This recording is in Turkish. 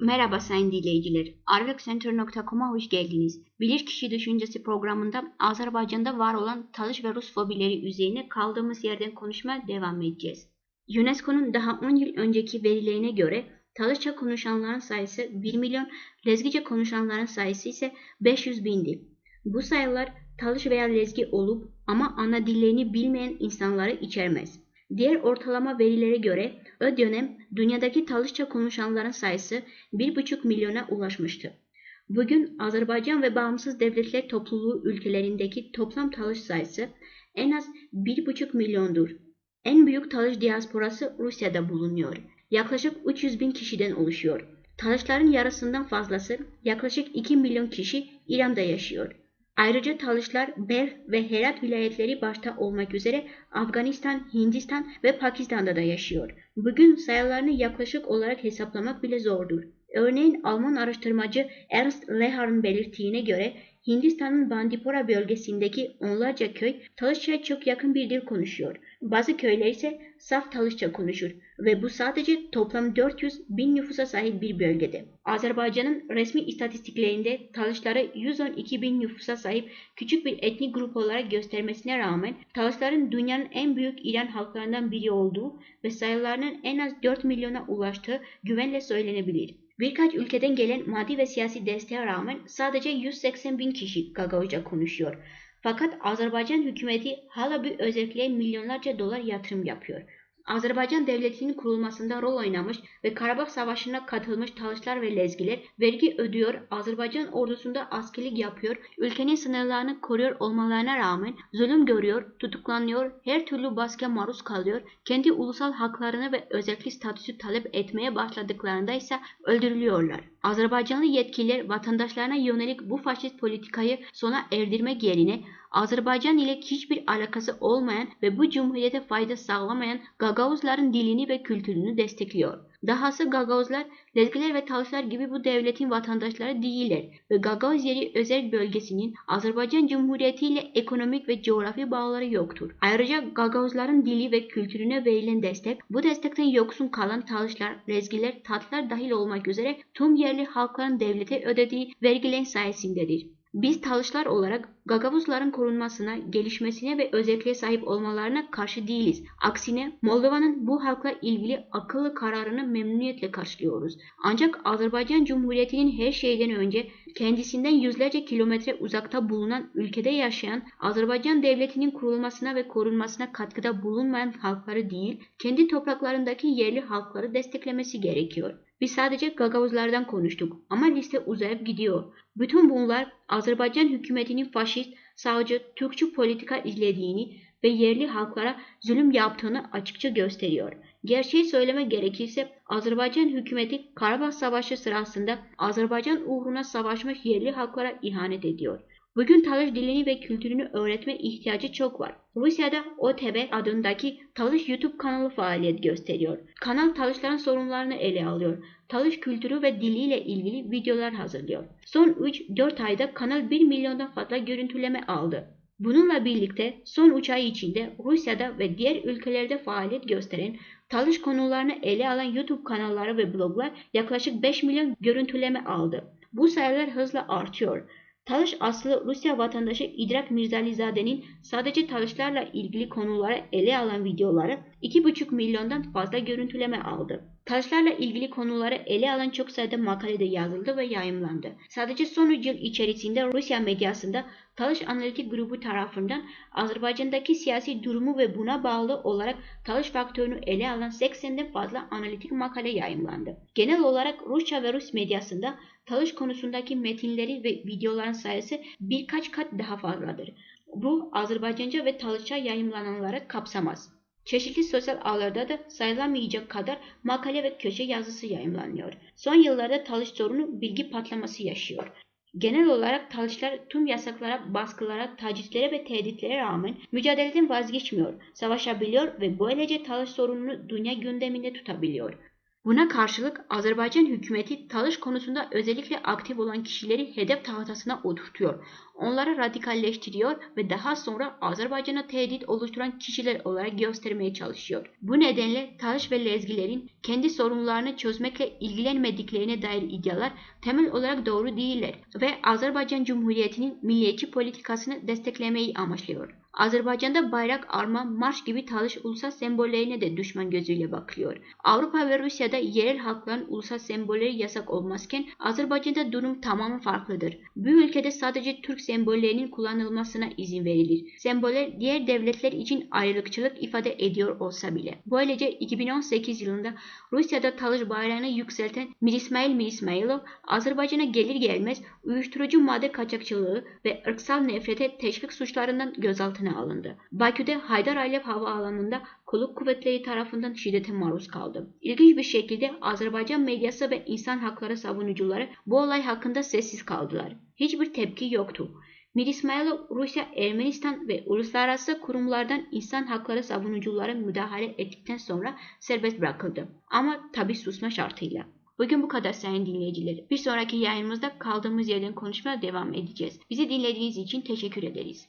Merhaba sayın dinleyiciler. Aralıkcenter.com'a hoş geldiniz. Bilirkişi Düşüncesi programında Azerbaycan'da var olan Talış ve Rus fobileri üzerine kaldığımız yerden konuşmaya devam edeceğiz. UNESCO'nun daha 10 yıl önceki verilerine göre Talışça konuşanların sayısı 1 milyon, Lezgice konuşanların sayısı ise 500 bindi. Bu sayılar Talış veya Lezgi olup ama ana dillerini bilmeyen insanları içermez. Diğer ortalama verilere göre o dönem dünyadaki Talışça konuşanların sayısı 1,5 milyona ulaşmıştı. Bugün Azerbaycan ve Bağımsız Devletler Topluluğu ülkelerindeki toplam Talış sayısı en az 1,5 milyondur. En büyük Talış diasporası Rusya'da bulunuyor. Yaklaşık 300 bin kişiden oluşuyor. Talışların yarısından fazlası yaklaşık 2 milyon kişi İran'da yaşıyor. Ayrıca Talışlar Belh ve Herat vilayetleri başta olmak üzere Afganistan, Hindistan ve Pakistan'da da yaşıyor. Bugün sayılarını yaklaşık olarak hesaplamak bile zordur. Örneğin Alman araştırmacı Ernst Lehar'ın belirttiğine göre Hindistan'ın Bandipora bölgesindeki onlarca köy Talışça'ya çok yakın bir dil konuşuyor. Bazı köyler ise saf Talışça konuşur ve bu sadece toplam 400 bin nüfusa sahip bir bölgede. Azerbaycan'ın resmi istatistiklerinde Talışları 112 bin nüfusa sahip küçük bir etnik grup olarak göstermesine rağmen Talışların dünyanın en büyük İran halklarından biri olduğu ve sayılarının en az 4 milyona ulaştığı güvenle söylenebilir. Birkaç ülkeden gelen maddi ve siyasi desteğe rağmen sadece 180 bin kişi Gagavuzca konuşuyor. Fakat Azerbaycan hükümeti hala bir özelliğe milyonlarca dolar yatırım yapıyor. Azerbaycan devletinin kurulmasında rol oynamış ve Karabağ Savaşı'na katılmış Talışlar ve Lezgiler vergi ödüyor, Azerbaycan ordusunda askerlik yapıyor, ülkenin sınırlarını koruyor olmalarına rağmen zulüm görüyor, tutuklanıyor, her türlü baskıya maruz kalıyor, kendi ulusal haklarını ve özellik statüsü talep etmeye başladıklarında ise öldürülüyorlar. Azerbaycanlı yetkililer vatandaşlarına yönelik bu faşist politikayı sona erdirmek yerine Azerbaycan ile hiçbir alakası olmayan ve bu cumhuriyete fayda sağlamayan Gagavuzların dilini ve kültürünü destekliyor. Dahası Gagavuzlar, Lezgiler ve Talışlar gibi bu devletin vatandaşları değiller ve Gagavuz yeri özel bölgesinin Azerbaycan Cumhuriyeti ile ekonomik ve coğrafi bağları yoktur. Ayrıca Gagavuzların dili ve kültürüne verilen destek, bu destekten yoksun kalan Talışlar, Lezgiler, Tatlar dahil olmak üzere tüm yerli halkların devlete ödediği vergilerin sayesindedir. Biz Talışlar olarak Gagavuzların korunmasına, gelişmesine ve özelliğe sahip olmalarına karşı değiliz. Aksine Moldova'nın bu halkla ilgili akıllı kararını memnuniyetle karşılıyoruz. Ancak Azerbaycan Cumhuriyeti'nin her şeyden önce kendisinden yüzlerce kilometre uzakta bulunan ülkede yaşayan Azerbaycan Devleti'nin kurulmasına ve korunmasına katkıda bulunmayan halkları değil, kendi topraklarındaki yerli halkları desteklemesi gerekiyor. Biz sadece Gagavuzlardan konuştuk ama liste uzayıp gidiyor. Bütün bunlar Azerbaycan hükümetinin faşist, sağcı, Türkçü politika izlediğini ve yerli halklara zulüm yaptığını açıkça gösteriyor. Gerçeği söyleme gerekirse Azerbaycan hükümeti Karabağ Savaşı sırasında Azerbaycan uğruna savaşmış yerli halklara ihanet ediyor. Bugün Talış dilini ve kültürünü öğretme ihtiyacı çok var. Rusya'da OTB adındaki Talış YouTube kanalı faaliyet gösteriyor. Kanal Talışların sorunlarını ele alıyor. Talış kültürü ve diliyle ilgili videolar hazırlıyor. Son 3-4 ayda kanal 1 milyondan fazla görüntüleme aldı. Bununla birlikte son 3 ay içinde Rusya'da ve diğer ülkelerde faaliyet gösteren talış konularını ele alan YouTube kanalları ve bloglar yaklaşık 5 milyon görüntüleme aldı. Bu sayılar hızla artıyor. Talış aslı Rusya vatandaşı İdrak Mirzalizade'nin sadece talışlarla ilgili konuları ele alan videoları 2,5 milyondan fazla görüntüleme aldı. Taşlarla ilgili konuları ele alan çok sayıda makalede yazıldı ve yayımlandı. Sadece son 3 yıl içerisinde Rusya medyasında Talış Analitik Grubu tarafından Azerbaycan'daki siyasi durumu ve buna bağlı olarak Talış faktörünü ele alan 80'den fazla analitik makale yayımlandı. Genel olarak Rusça ve Rus medyasında Talış konusundaki metinleri ve videoların sayısı birkaç kat daha fazladır. Bu Azerbaycanca ve Talışça yayımlananları kapsamaz. Çeşitli sosyal ağlarda da sayılamayacak kadar makale ve köşe yazısı yayınlanıyor. Son yıllarda talış sorunu bilgi patlaması yaşıyor. Genel olarak talışlar tüm yasaklara, baskılara, tacizlere ve tehditlere rağmen mücadeleden vazgeçmiyor, savaşabiliyor ve böylece talış sorununu dünya gündeminde tutabiliyor. Buna karşılık Azerbaycan hükümeti talış konusunda özellikle aktif olan kişileri hedef tahtasına oturtuyor. onları radikalleştiriyor ve daha sonra Azerbaycan'a tehdit oluşturan kişiler olarak göstermeye çalışıyor. Bu nedenle Talış ve Lezgilerin kendi sorunlarını çözmekle ilgilenmediklerine dair iddialar temel olarak doğru değiller ve Azerbaycan Cumhuriyeti'nin milliyetçi politikasını desteklemeyi amaçlıyor. Azerbaycan'da bayrak, arma, marş gibi talış ulusal sembollerine de düşman gözüyle bakılıyor. Avrupa ve Rusya'da yerel halkların ulusal sembolleri yasak olmazken Azerbaycan'da durum tamamen farklıdır. Bu ülkede sadece Türk sembollerinin kullanılmasına izin verilir. Semboller diğer devletler için ayrılıkçılık ifade ediyor olsa bile. Böylece 2018 yılında Rusya'da talış bayrağını yükselten Mir İsmail Mir İsmailov Azerbaycan'a gelir gelmez uyuşturucu madde kaçakçılığı ve ırksal nefrete teşvik suçlarından gözaltına gözaltına alındı. Bakü'de Haydar Aliyev Havaalanı'nda kolluk kuvvetleri tarafından şiddete maruz kaldı. İlginç bir şekilde Azerbaycan medyası ve insan hakları savunucuları bu olay hakkında sessiz kaldılar. Hiçbir tepki yoktu. Mir İsmailov Rusya, Ermenistan ve uluslararası kurumlardan insan hakları savunucuları müdahale ettikten sonra serbest bırakıldı. Ama tabi susma şartıyla. Bugün bu kadar sayın dinleyiciler. Bir sonraki yayınımızda kaldığımız yerden konuşmaya devam edeceğiz. Bizi dinlediğiniz için teşekkür ederiz.